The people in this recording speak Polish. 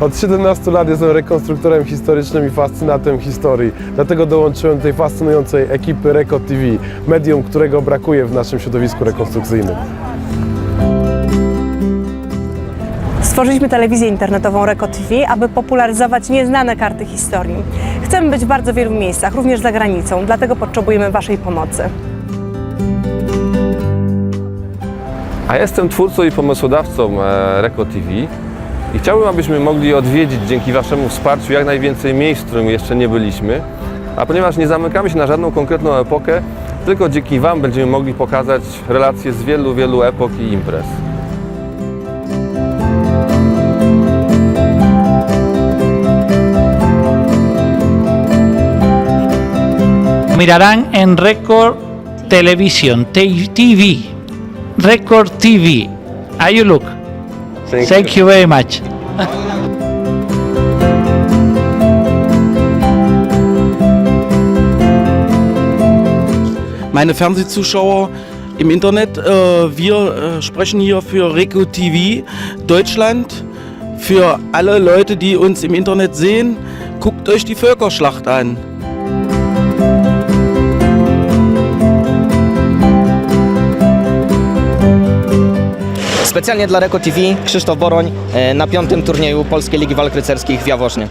Od 17 lat jestem rekonstruktorem historycznym i fascynatem historii. Dlatego dołączyłem do tej fascynującej ekipy Reko TV, medium, którego brakuje w naszym środowisku rekonstrukcyjnym. Stworzyliśmy telewizję internetową Reko TV, aby popularyzować nieznane karty historii. Chcemy być w bardzo wielu miejscach, również za granicą, dlatego potrzebujemy Waszej pomocy. A jestem twórcą i pomysłodawcą e, Reko TV i chciałbym, abyśmy mogli odwiedzić dzięki Waszemu wsparciu jak najwięcej miejsc, w którym jeszcze nie byliśmy. A ponieważ nie zamykamy się na żadną konkretną epokę, tylko dzięki Wam będziemy mogli pokazać relacje z wielu, wielu epok i imprez. mirarán en Record Television, TV, Record TV. Are you look? Thank you very much. meine Fernsehzuschauer im Internet. Äh, wir äh, sprechen hier für Reko TV Deutschland. Für alle Leute, die uns im Internet sehen, guckt euch die Völkerschlacht an. Specjalnie dla Reko TV Krzysztof Boroń e, na piątym turnieju Polskiej Ligi Walk Rycerskich w Jaworznie.